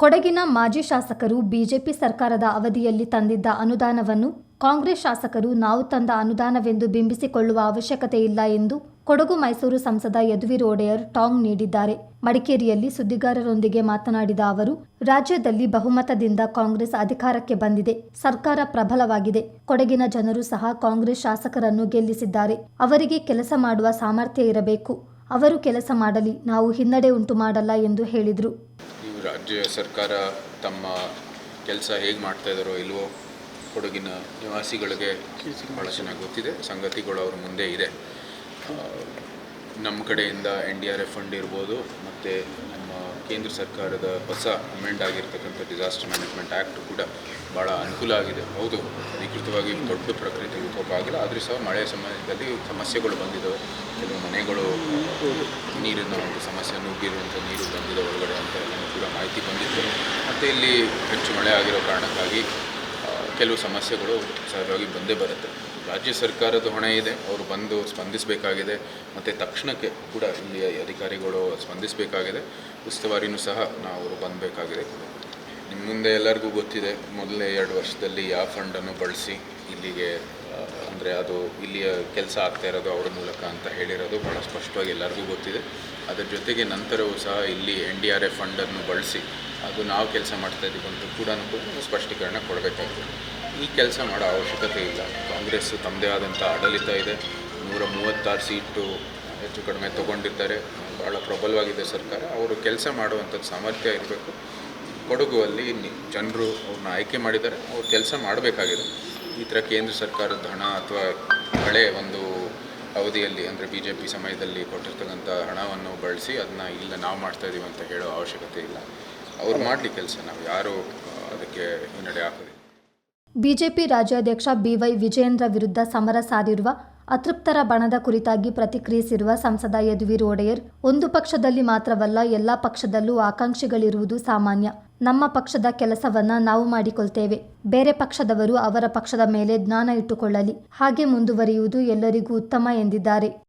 ಕೊಡಗಿನ ಮಾಜಿ ಶಾಸಕರು ಬಿಜೆಪಿ ಸರ್ಕಾರದ ಅವಧಿಯಲ್ಲಿ ತಂದಿದ್ದ ಅನುದಾನವನ್ನು ಕಾಂಗ್ರೆಸ್ ಶಾಸಕರು ನಾವು ತಂದ ಅನುದಾನವೆಂದು ಬಿಂಬಿಸಿಕೊಳ್ಳುವ ಅವಶ್ಯಕತೆ ಇಲ್ಲ ಎಂದು ಕೊಡಗು ಮೈಸೂರು ಸಂಸದ ಯದುವೀರ್ ಒಡೆಯರ್ ಟಾಂಗ್ ನೀಡಿದ್ದಾರೆ. ಮಡಿಕೇರಿಯಲ್ಲಿ ಸುದ್ದಿಗಾರರೊಂದಿಗೆ ಮಾತನಾಡಿದ ಅವರು, ರಾಜ್ಯದಲ್ಲಿ ಬಹುಮತದಿಂದ ಕಾಂಗ್ರೆಸ್ ಅಧಿಕಾರಕ್ಕೆ ಬಂದಿದೆ. ಸರ್ಕಾರ ಪ್ರಬಲವಾಗಿದೆ. ಕೊಡಗಿನ ಜನರು ಸಹ ಕಾಂಗ್ರೆಸ್ ಶಾಸಕರನ್ನು ಗೆಲ್ಲಿಸಿದ್ದಾರೆ. ಅವರಿಗೆ ಕೆಲಸ ಮಾಡುವ ಸಾಮರ್ಥ್ಯ ಇರಬೇಕು. ಅವರು ಕೆಲಸ ಮಾಡಲಿ, ನಾವು ಹಿನ್ನಡೆ ಉಂಟು ಮಾಡಲ್ಲ ಎಂದು ಹೇಳಿದರು. ರಾಜ್ಯ ಸರ್ಕಾರ ತಮ್ಮ ಕೆಲಸ ಹೇಗೆ ಮಾಡ್ತಾ ಇದ್ದಾರೋ ಇಲ್ವೋ ಕೊಡಗಿನ ನಿವಾಸಿಗಳಿಗೆ ಭಾಳ ಚೆನ್ನಾಗಿ ಗೊತ್ತಿದೆ. ಸಂಗತಿಗಳು ಅವ್ರ ಮುಂದೆ ಇದೆ. ನಮ್ಮ ಕಡೆಯಿಂದ N D R F fund ಇರ್ಬೋದು ಮತ್ತು ನಮ್ಮ ಕೇಂದ್ರ ಸರ್ಕಾರದ ಹೊಸ ಅಮೆಂಡ್ ಆಗಿರ್ತಕ್ಕಂಥ ಡಿಸಾಸ್ಟರ್ ಮ್ಯಾನೇಜ್ಮೆಂಟ್ ಆ್ಯಕ್ಟ್ ಕೂಡ ಭಾಳ ಅನುಕೂಲ ಆಗಿದೆ. ಹೌದು, ಅಧಿಕೃತವಾಗಿ ದೊಡ್ಡ ಪ್ರಕೃತಿ ವಿಕೋಪ ಆಗಿಲ್ಲ. ಆದರೂ ಸಹ ಮಳೆ ಸಮಯದಲ್ಲಿ ಸಮಸ್ಯೆಗಳು ಬಂದಿದ್ದಾವೆ. ಕೆಲವು ಮನೆಗಳು, ನೀರಿನ ಒಂದು ಸಮಸ್ಯೆ, ನುಗ್ಗಿರುವಂಥ ನೀರು ಬಂದಿದೆ ಒಳಗಡೆ. ಕೂಡ ಮಾಹಿತಿ ಬಂದಿತ್ತು. ಮತ್ತು ಇಲ್ಲಿ ಹೆಚ್ಚು ಮಳೆ ಆಗಿರೋ ಕಾರಣಕ್ಕಾಗಿ ಕೆಲವು ಸಮಸ್ಯೆಗಳು ಸಹಜವಾಗಿ ಬಂದೇ ಬರುತ್ತೆ. ರಾಜ್ಯ ಸರ್ಕಾರದ ಹೊಣೆ ಇದೆ. ಅವರು ಬಂದು ಸ್ಪಂದಿಸಬೇಕಾಗಿದೆ. ಮತ್ತು ತಕ್ಷಣಕ್ಕೆ ಕೂಡ ಇಲ್ಲಿಯ ಅಧಿಕಾರಿಗಳು ಸ್ಪಂದಿಸಬೇಕಾಗಿದೆ. ಉಸ್ತುವಾರಿನೂ ಸಹ ನಾವು ಅವರು ಬಂದಬೇಕಾಗಿದೆ. ನಿಮ್ಮ ಮುಂದೆ ಎಲ್ಲರಿಗೂ ಗೊತ್ತಿದೆ ಮೊದಲನೇ ಎರಡು ವರ್ಷದಲ್ಲಿ ಯಾವ ಫಂಡನ್ನು ಬಳಸಿ ಇಲ್ಲಿಗೆ ಅಂದರೆ ಅದು ಇಲ್ಲಿಯ ಕೆಲಸ ಆಗ್ತಾ ಇರೋದು ಅವರ ಮೂಲಕ ಅಂತ ಹೇಳಿರೋದು ಭಾಳ ಸ್ಪಷ್ಟವಾಗಿ ಎಲ್ಲರಿಗೂ ಗೊತ್ತಿದೆ. ಅದರ ಜೊತೆಗೆ ನಂತರವೂ ಸಹ ಇಲ್ಲಿ ಎನ್ ಡಿ ಆರ್ ಎಫ್ ಫಂಡನ್ನು ಬಳಸಿ ಅದು ನಾವು ಕೆಲಸ ಮಾಡ್ತಾ ಇದ್ದೀವಿ ಅಂತ ಕೂಡ ಕೂಡ ಸ್ಪಷ್ಟೀಕರಣ ಕೊಡಬೇಕಾಗಿದೆ ಈ ಕೆಲಸ ಮಾಡೋ ಅವಶ್ಯಕತೆ ಇಲ್ಲ. ಕಾಂಗ್ರೆಸ್ ತಮ್ಮದೇ ಆದಂಥ ಆಡಳಿತ ಇದೆ. ನೂರ ಮೂವತ್ತಾರು ಸೀಟು ಹೆಚ್ಚು ಕಡಿಮೆ ತೊಗೊಂಡಿದ್ದಾರೆ. ಭಾಳ ಪ್ರಬಲವಾಗಿದೆ ಸರ್ಕಾರ. ಅವರು ಕೆಲಸ ಮಾಡುವಂಥದ್ದು ಸಾಮರ್ಥ್ಯ ಇರಬೇಕು. ಕೊಡಗು ಅಲ್ಲಿ ಜನರು ಅವ್ರನ್ನ ಆಯ್ಕೆ ಮಾಡಿದ್ದಾರೆ. ಅವ್ರು ಕೆಲಸ ಮಾಡಬೇಕಾಗಿದೆ. ಈ ಥರ ಕೇಂದ್ರ ಸರ್ಕಾರದ ಹಣ ಅಥವಾ ಹಳೆ ಒಂದು ಅವಧಿಯಲ್ಲಿ, ಅಂದರೆ ಬಿ ಜೆ ಪಿ ಸಮಯದಲ್ಲಿ ಕೊಟ್ಟಿರ್ತಕ್ಕಂಥ ಹಣವನ್ನು ಬಳಸಿ ಅದನ್ನ ಇಲ್ಲ ನಾವು ಮಾಡ್ತಾ ಇದ್ದೀವಿ ಅಂತ ಹೇಳೋ ಅವಶ್ಯಕತೆ ಇಲ್ಲ. ಅವ್ರು ಮಾಡಲಿ ಕೆಲಸ ನಾವು, ಯಾರು ಅದಕ್ಕೆ ಹಿನ್ನಡೆ ಹಾಕೋದಿಲ್ಲ. ಬಿಜೆಪಿ ರಾಜ್ಯಾಧ್ಯಕ್ಷ ಬಿವೈ ವಿಜಯೇಂದ್ರ ವಿರುದ್ಧ ಸಮರ ಸಾರಿರುವ ಅತೃಪ್ತರ ಬಣದ ಕುರಿತಾಗಿ ಪ್ರತಿಕ್ರಿಯಿಸಿರುವ ಸಂಸದ ಯದುವೀರ್ ಒಡೆಯರ್, ಒಂದು ಪಕ್ಷದಲ್ಲಿ ಮಾತ್ರವಲ್ಲ, ಎಲ್ಲಾ ಪಕ್ಷದಲ್ಲೂ ಆಕಾಂಕ್ಷಿಗಳಿರುವುದು ಸಾಮಾನ್ಯ. ನಮ್ಮ ಪಕ್ಷದ ಕೆಲಸವನ್ನ ನಾವು ಮಾಡಿಕೊಳ್ತೇವೆ. ಬೇರೆ ಪಕ್ಷದವರು ಅವರ ಪಕ್ಷದ ಮೇಲೆ ಜ್ಞಾನ ಇಟ್ಟುಕೊಳ್ಳಲಿ. ಹಾಗೆ ಮುಂದುವರಿಯುವುದು ಎಲ್ಲರಿಗೂ ಉತ್ತಮ ಎಂದಿದ್ದಾರೆ.